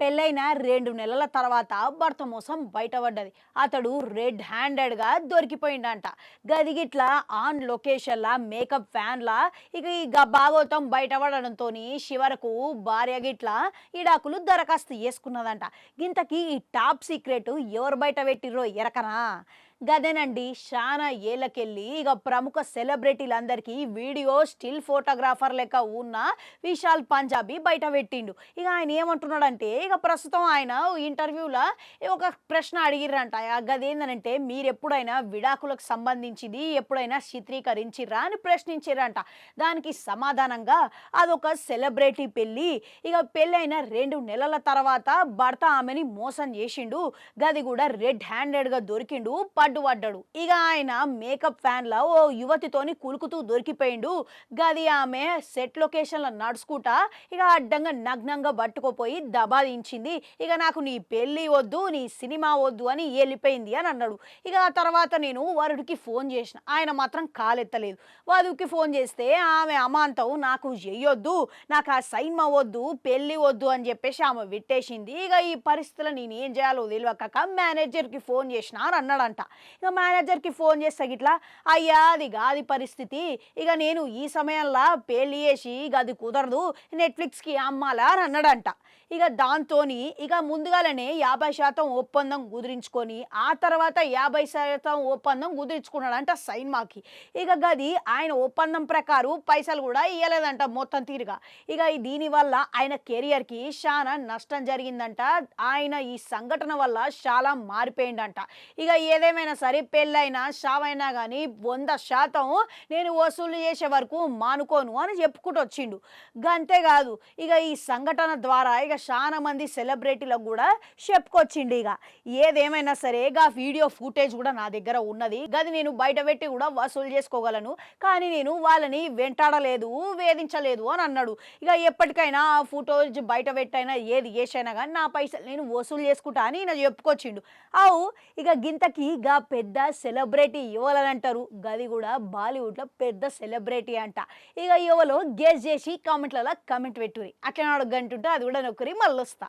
పెళ్ళైన రెండు నెలల తర్వాత భర్త మోసం బయటపడ్డది. అతడు రెడ్ హ్యాండెడ్గా దొరికిపోయిండంట. గదిగిట్ల ఆన్ లొకేషన్లా మేకప్ ఫ్యాన్లా ఇక ఇక భాగవతం బయటపడడంతో చివరకు భార్య గిట్ల ఈడాకులు దరఖాస్తు చేసుకున్నదంట. ఇంతకీ ఈ టాప్ సీక్రెట్ ఎవరు బయట పెట్టిర్రో ఎరకనా? గదేనండి. చాలా ఏళ్ళకెళ్ళి ఇక ప్రముఖ సెలబ్రిటీలందరికీ వీడియో స్టిల్ ఫోటోగ్రాఫర్ లెక్క ఉన్న విశాల్ పంజాబీ బయట పెట్టిండు. ఇక ఆయన ఏమంటున్నాడంటే ఇక ప్రస్తుతం ఆయన ఇంటర్వ్యూలో ఒక ప్రశ్న అడిగిర్రంట. ఆ గదేందనంటే మీరు ఎప్పుడైనా విడాకులకు సంబంధించింది ఎప్పుడైనా చిత్రీకరించిర్రా? అని ప్రశ్నించిర్రంట. దానికి సమాధానంగా అదొక సెలబ్రిటీ పెళ్ళి. ఇక పెళ్ళైన రెండు నెలల తర్వాత భర్త ఆమెని మోసం చేసిండు. గది కూడా రెడ్ హ్యాండెడ్గా దొరికిండు. అడ్డుపడ్డాడు ఇక ఆయన మేకప్ ఫ్యాన్లో ఓ యువతితోని కులుకుతూ దొరికిపోయిండు. గది ఆమె సెట్ లొకేషన్లో నడుచుకుంటా ఇక అడ్డంగా నగ్నంగా పట్టుకుపోయి దబాదించింది ఇక నాకు నీ పెళ్ళి వద్దు నీ సినిమా వద్దు అని వెళ్ళిపోయింది అని అన్నాడు. ఇక ఆ తర్వాత నేను వరుడికి ఫోన్ చేసిన. ఆయన మాత్రం కాలెత్తలేదు. వధువుకి ఫోన్ చేస్తే ఆమె అమాంతం నాకు చెయ్యొద్దు నాకు ఆ సైన్మ వద్దు పెళ్ళి వద్దు అని చెప్పేసి ఆమె విట్టేసింది. ఇక ఈ పరిస్థితుల్లో నేను ఏం చేయాలో తెలియక మేనేజర్కి ఫోన్ చేసిన అని అన్నాడంట. ఇక మేనేజర్కి ఫోన్ చేస్తా గిట్లా అయ్యా అది కాది పరిస్థితి. ఇక నేను ఈ సమయంలో పెళ్ళి చేసి ఇక అది కుదరదు నెట్ఫ్లిక్స్కి అమ్మాలా అని అన్నాడంట. ఇక దాంతోని ఇక ముందుగానే యాభై శాతం ఒప్పందం కుదిరించుకొని ఆ తర్వాత యాభై శాతం ఒప్పందం కుదిరించుకున్నాడంట సైన్మాకి. ఇక గది ఆయన ఒప్పందం ప్రకారం పైసలు కూడా ఇవ్వలేదంట మొత్తం తీరుగా. ఇక దీనివల్ల ఆయన కెరియర్కి చాలా నష్టం జరిగిందంట. ఆయన ఈ సంఘటన వల్ల చాలా మారిపోయిందంట. ఇక ఏదేమైనా సరే పెళ్ళైనా షావైనా కానీ వంద శాతం నేను వసూలు చేసే వరకు మానుకోను అని చెప్పుకుంటూ వచ్చిండు. గంతేకాదు ఇక ఈ సంఘటన ద్వారా ఇక చాలా మంది సెలబ్రిటీలకు కూడా చెప్పుకొచ్చిండు ఇక. ఏదేమైనా సరే ఇక వీడియో ఫుటేజ్ కూడా నా దగ్గర ఉన్నది. గది నేను బయట పెట్టి కూడా వసూలు చేసుకోగలను. కానీ నేను వాళ్ళని వెంటాడలేదు వేధించలేదు అని అన్నాడు. ఇక ఎప్పటికైనా ఆ ఫుటేజ్ బయట పెట్టైనా ఏది చేసైనా కానీ నా పైసలు నేను వసూలు చేసుకుంటా అని ఈయన చెప్పుకొచ్చిండు. అవు ఇక గింతకి గా పెద్ద సెలబ్రిటీ ఇవ్వాలని గది కూడా బాలీవుడ్లో పెద్ద సెలబ్రిటీ అంట. ఇక యువలో గేస్ చేసి కామెంట్లలో కామెంట్ పెట్టురి అట్లా అడగంటుంటే అది కూడా నొక్కరి మళ్ళీ వస్తా